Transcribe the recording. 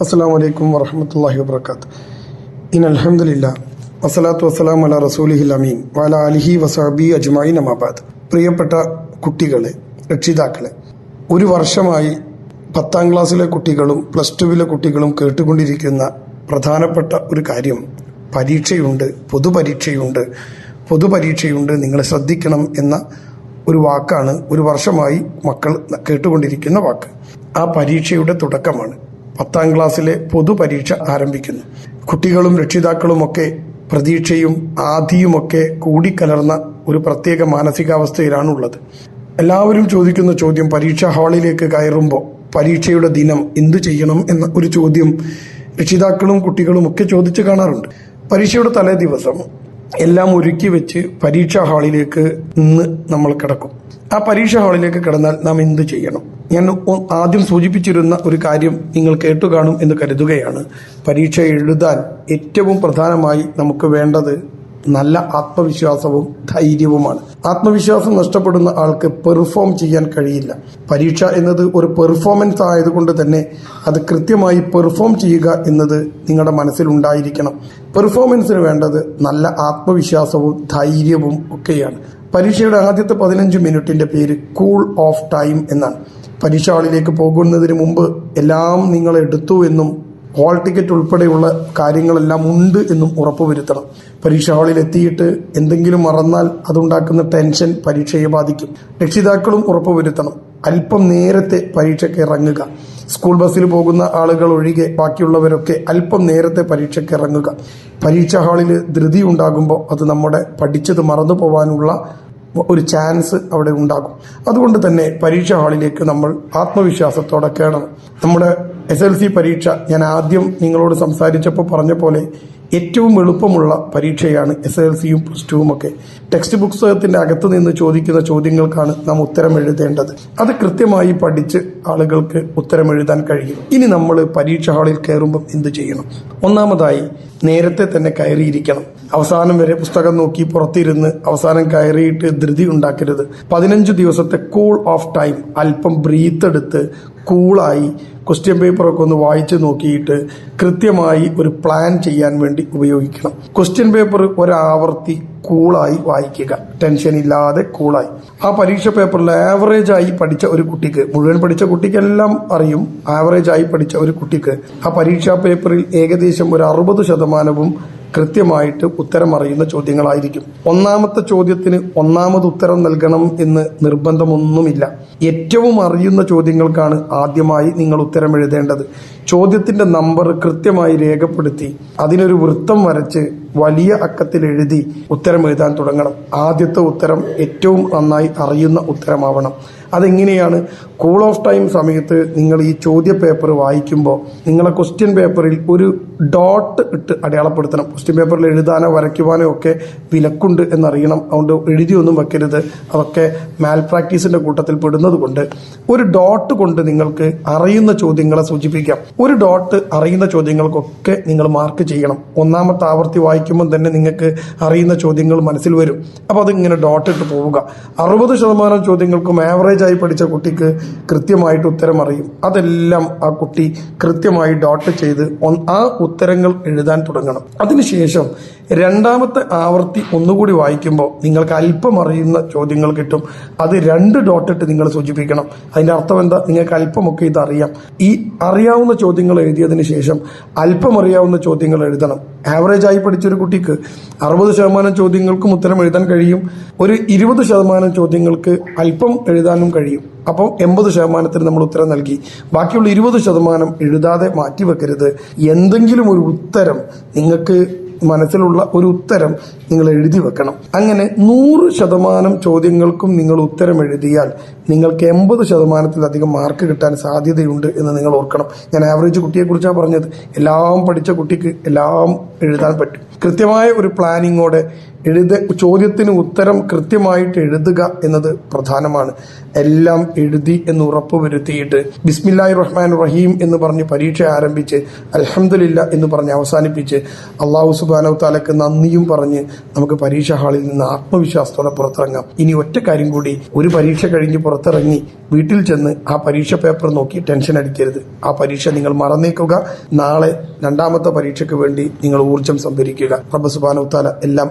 അസ്സാം വലൈക്കും വറഹമത്തല്ലാഹി വബർക്കാത്ത് ഇൻ അലഹമില്ല വസ്സലാത്തു വസ്സലാം അല റസൂലിഹിൽ അമീൻ വാല അലിഹി വസാബി അജ്മായി നമാബാദ് പ്രിയപ്പെട്ട കുട്ടികളെ രക്ഷിതാക്കളെ ഒരു വർഷമായി പത്താം ക്ലാസ്സിലെ കുട്ടികളും പ്ലസ് ടുവിലെ കുട്ടികളും കേട്ടുകൊണ്ടിരിക്കുന്ന പ്രധാനപ്പെട്ട ഒരു കാര്യം പരീക്ഷയുണ്ട് പൊതുപരീക്ഷയുണ്ട് പൊതുപരീക്ഷയുണ്ട് നിങ്ങൾ ശ്രദ്ധിക്കണം എന്ന ഒരു വാക്കാണ് ഒരു വർഷമായി മക്കൾ കേട്ടുകൊണ്ടിരിക്കുന്ന വാക്ക്. ആ പരീക്ഷയുടെ തുടക്കമാണ്. പത്താം ക്ലാസ്സിലെ പൊതുപരീക്ഷ ആരംഭിക്കുന്നു. കുട്ടികളും രക്ഷിതാക്കളുമൊക്കെ പ്രതീക്ഷയും ആധിയുമൊക്കെ കൂടിക്കലർന്ന ഒരു പ്രത്യേക മാനസികാവസ്ഥയിലാണുള്ളത്. എല്ലാവരും ചോദിക്കുന്ന ചോദ്യം പരീക്ഷാ ഹാളിലേക്ക് കയറുമ്പോൾ പരീക്ഷയുടെ ദിനം എന്തു ചെയ്യണം എന്ന ഒരു ചോദ്യം രക്ഷിതാക്കളും കുട്ടികളും ഒക്കെ ചോദിച്ചു കാണാറുണ്ട്. പരീക്ഷയുടെ തലേ ദിവസം എല്ലാം ഒരുക്കി വെച്ച് പരീക്ഷാ ഹാളിലേക്ക് ഇന്ന് നമ്മൾ കിടക്കും. ആ പരീക്ഷാ ഹാളിലേക്ക് കിടന്നാൽ നാം എന്ത് ചെയ്യണം? ഞാൻ ആദ്യം സൂചിപ്പിച്ചിരുന്ന ഒരു കാര്യം നിങ്ങൾ കേട്ടു കാണും എന്ന് കരുതുകയാണ്. പരീക്ഷ എഴുതാൻ ഏറ്റവും പ്രധാനമായി നമുക്ക് വേണ്ടത് നല്ല ആത്മവിശ്വാസവും ധൈര്യവുമാണ്. ആത്മവിശ്വാസം നഷ്ടപ്പെടുന്ന ആൾക്ക് പെർഫോം ചെയ്യാൻ കഴിയില്ല. പരീക്ഷ എന്നത് ഒരു പെർഫോമൻസ് ആയതുകൊണ്ട് തന്നെ അത് കൃത്യമായി പെർഫോം ചെയ്യുക എന്നത് നിങ്ങളുടെ മനസ്സിലുണ്ടായിരിക്കണം പെർഫോമൻസിന് വേണ്ടത് നല്ല ആത്മവിശ്വാസവും ധൈര്യവും ഒക്കെയാണ്. പരീക്ഷയുടെ ആദ്യത്തെ പതിനഞ്ച് മിനിറ്റിന്റെ പേര് കൂൾ ഓഫ് ടൈം എന്നാണ്. പരീക്ഷ പോകുന്നതിന് മുമ്പ് എല്ലാം നിങ്ങൾ എടുത്തു എന്നും ഹോൾ ടിക്കറ്റ് ഉൾപ്പെടെയുള്ള കാര്യങ്ങളെല്ലാം ഉണ്ട് എന്നും ഉറപ്പുവരുത്തണം. പരീക്ഷ ഹാളിൽ എത്തിയിട്ട് എന്തെങ്കിലും മറന്നാൽ അതുണ്ടാക്കുന്ന ടെൻഷൻ പരീക്ഷയെ ബാധിക്കും. രക്ഷിതാക്കളും ഉറപ്പുവരുത്തണം. അല്പം നേരത്തെ പരീക്ഷയ്ക്ക് ഇറങ്ങുക. സ്കൂൾ ബസ്സിൽ പോകുന്ന ആളുകൾ ഒഴികെ ബാക്കിയുള്ളവരൊക്കെ അല്പം നേരത്തെ പരീക്ഷയ്ക്ക് ഇറങ്ങുക. പരീക്ഷാ ഹാളിൽ ധൃതി ഉണ്ടാകുമ്പോൾ അത് നമ്മുടെ പഠിച്ചത് മറന്നു പോകാനുള്ള ഒരു ചാൻസ് അവിടെ ഉണ്ടാകും അതുകൊണ്ട് തന്നെ പരീക്ഷാ ഹാളിലേക്ക് നമ്മൾ ആത്മവിശ്വാസത്തോടെ കയറണം നമ്മുടെ എസ് എൽ സി പരീക്ഷ ഞാൻ ആദ്യം നിങ്ങളോട് സംസാരിച്ചപ്പോൾ പറഞ്ഞ പോലെ ഏറ്റവും എളുപ്പമുള്ള പരീക്ഷയാണ് എസ് എൽ സിയും പ്ലസ് ടുവും ഒക്കെ. ടെക്സ്റ്റ് പുസ്തകത്തിന്റെ അകത്ത് നിന്ന് ചോദിക്കുന്ന ചോദ്യങ്ങൾക്കാണ് നാം ഉത്തരം എഴുതേണ്ടത്. അത് കൃത്യമായി പഠിച്ച് ആളുകൾക്ക് ഉത്തരം എഴുതാൻ കഴിയും. ഇനി നമ്മൾ പരീക്ഷ ഹാളിൽ കയറുമ്പം എന്ത് ചെയ്യണം? ഒന്നാമതായി നേരത്തെ തന്നെ കയറിയിരിക്കണം. അവസാനം വരെ പുസ്തകം നോക്കി പുറത്തിരുന്ന് അവസാനം കയറിയിട്ട് ധൃതി ഉണ്ടാക്കരുത്. പതിനഞ്ച് ദിവസത്തെ കൂൾ ഓഫ് ടൈം അല്പം ബ്രീത്ത് എടുത്ത് കൂളായി ക്വസ്റ്റ്യൻ പേപ്പറൊക്കെ ഒന്ന് വായിച്ച് നോക്കിയിട്ട് കൃത്യമായി ഒരു പ്ലാൻ ചെയ്യാൻ വേണ്ടി ഉപയോഗിക്കണം. ക്വസ്റ്റ്യൻ പേപ്പർ ഒരാവർത്തി കൂളായി വായിക്കുക. ടെൻഷൻ ഇല്ലാതെ കൂളായി ആ പരീക്ഷ പേപ്പറിൽ ആവറേജ് ആയി പഠിച്ച ഒരു കുട്ടിക്ക് മുഴുവൻ പഠിച്ച കുട്ടിക്കെല്ലാം അറിയും ആവറേജ് ആയി പഠിച്ച ഒരു കുട്ടിക്ക് ആ പരീക്ഷാ പേപ്പറിൽ ഏകദേശം ഒരു അറുപത് ശതമാനവും കൃത്യമായിട്ട് ഉത്തരം അറിയുന്ന ചോദ്യങ്ങളായിരിക്കും. ഒന്നാമത്തെ ചോദ്യത്തിന് ഒന്നാമത് ഉത്തരം നൽകണം എന്ന് നിർബന്ധമൊന്നുമില്ല. ഏറ്റവും അറിയുന്ന ചോദ്യങ്ങൾക്കാണ് ആദ്യമായി നിങ്ങൾ ഉത്തരം എഴുതേണ്ടത്. ചോദ്യത്തിന്റെ നമ്പർ കൃത്യമായി രേഖപ്പെടുത്തി അതിനൊരു വൃത്തം വരച്ച് വലിയ അക്കത്തിൽ എഴുതി ഉത്തരം എഴുതാൻ തുടങ്ങണം. ആദ്യത്തെ ഉത്തരം ഏറ്റവും നന്നായി അറിയുന്ന ഉത്തരമാവണം. അതെങ്ങനെയാണ്? കൂൾ ഓഫ് ടൈം സമയത്ത് നിങ്ങൾ ഈ ചോദ്യ പേപ്പർ വായിക്കുമ്പോൾ നിങ്ങളെ ക്വസ്റ്റ്യൻ പേപ്പറിൽ ഒരു ഡോട്ട് ഇട്ട് അടയാളപ്പെടുത്തണം. ക്വസ്റ്റ്യൻ പേപ്പറിൽ എഴുതാനോ വരയ്ക്കുവാനോ ഒക്കെ വിലക്കുണ്ട് എന്നറിയണം. അതുകൊണ്ട് എഴുതിയൊന്നും വെക്കരുത്. അതൊക്കെ മാൽ പ്രാക്ടീസിന്റെ കൂട്ടത്തിൽ പെടുന്നതുകൊണ്ട്. ഒരു ഡോട്ട് കൊണ്ട് നിങ്ങൾക്ക് അറിയുന്ന ചോദ്യങ്ങളെ സൂചിപ്പിക്കാം. ഒരു ഡോട്ട് അറിയുന്ന ചോദ്യങ്ങൾക്കൊക്കെ നിങ്ങൾ മാർക്ക് ചെയ്യണം. ഒന്നാമത്തെ ആവർത്തി വായിക്കുമ്പോൾ തന്നെ നിങ്ങൾക്ക് അറിയുന്ന ചോദ്യങ്ങൾ മനസ്സിൽ വരും. അപ്പോൾ അതിങ്ങനെ ഡോട്ട് ഇട്ട് പോവുക. അറുപത് ശതമാനം ചോദ്യങ്ങൾക്കും ആവറേജായി പഠിച്ച കുട്ടിക്ക് കൃത്യമായിട്ട് ഉത്തരം അറിയും. അതെല്ലാം ആ കുട്ടി കൃത്യമായി ഡോട്ട് ചെയ്ത് ആ ഉത്തരങ്ങൾ എഴുതാൻ തുടങ്ങണം. അതിനുശേഷം രണ്ടാമത്തെ ആവർത്തി ഒന്നുകൂടി വായിക്കുമ്പോൾ നിങ്ങൾക്ക് അല്പം അറിയുന്ന ചോദ്യങ്ങൾ കിട്ടും. അത് രണ്ട് ഡോട്ടിട്ട് നിങ്ങൾ സൂചിപ്പിക്കണം. അതിന്റെ അർത്ഥം എന്താ? നിങ്ങൾക്ക് അല്പമൊക്കെ ഇത് അറിയാം. ഈ അറിയാവുന്ന ചോദ്യങ്ങൾ എഴുതിയതിന് ശേഷം അല്പം അറിയാവുന്ന ചോദ്യങ്ങൾ എഴുതണം. ആവറേജ് ആയി പഠിച്ചൊരു കുട്ടിക്ക് അറുപത് ശതമാനം ചോദ്യങ്ങൾക്കും ഉത്തരം എഴുതാൻ കഴിയും. ഒരു ഇരുപത് ശതമാനം ചോദ്യങ്ങൾക്ക് അല്പം എഴുതാനും കഴിയും. അപ്പം എൺപത് ശതമാനത്തിന് നമ്മൾ ഉത്തരം നൽകി. ബാക്കിയുള്ള ഇരുപത് ശതമാനം എഴുതാതെ മാറ്റിവെക്കരുത്. എന്തെങ്കിലും ഒരു ഉത്തരം നിങ്ങൾക്ക് മനസ്സിലുള്ള ഒരു ഉത്തരം നിങ്ങൾ എഴുതി വെക്കണം. അങ്ങനെ നൂറ് ശതമാനം ചോദ്യങ്ങൾക്കും നിങ്ങൾ ഉത്തരം എഴുതിയാൽ നിങ്ങൾക്ക് എൺപത് ശതമാനത്തിലധികം മാർക്ക് കിട്ടാൻ സാധ്യതയുണ്ട് എന്ന് നിങ്ങൾ ഓർക്കണം. ഞാൻ ആവറേജ് കുട്ടിയെക്കുറിച്ചാണ് പറഞ്ഞത്. എല്ലാം പഠിച്ച കുട്ടിക്ക് എല്ലാം എഴുതാൻ പറ്റും. കൃത്യമായ ഒരു പ്ലാനിങ്ങോടെ എഴുത ചോദ്യത്തിന് ഉത്തരം കൃത്യമായിട്ട് എഴുതുക എന്നത് പ്രധാനമാണ്. എല്ലാം എഴുതി എന്ന് ഉറപ്പുവരുത്തിയിട്ട് ബിസ്മില്ലാഹി റഹ്മാൻ റഹീം എന്ന് പറഞ്ഞ് പരീക്ഷ ആരംഭിച്ച് അലഹമില്ല എന്ന് പറഞ്ഞ് അവസാനിപ്പിച്ച് അള്ളാഹു സുബാനവ് താലക്ക് നന്ദിയും പറഞ്ഞ് നമുക്ക് പരീക്ഷ ഹാളിൽ നിന്ന് ആത്മവിശ്വാസത്തോടെ പുറത്തിറങ്ങാം. ഇനി ഒറ്റ കാര്യം കൂടി ഒരു പരീക്ഷ കഴിഞ്ഞ് പുറത്തിറങ്ങി വീട്ടിൽ ചെന്ന് ആ പരീക്ഷ പേപ്പർ നോക്കി ടെൻഷൻ അടിക്കരുത്. ആ പരീക്ഷ നിങ്ങൾ മറന്നേക്കുക. നാളെ രണ്ടാമത്തെ പരീക്ഷയ്ക്ക് വേണ്ടി നിങ്ങൾ ഊർജം സംഭരിക്കുക. റബ്ബ് സുബാനവ് താല എല്ലാം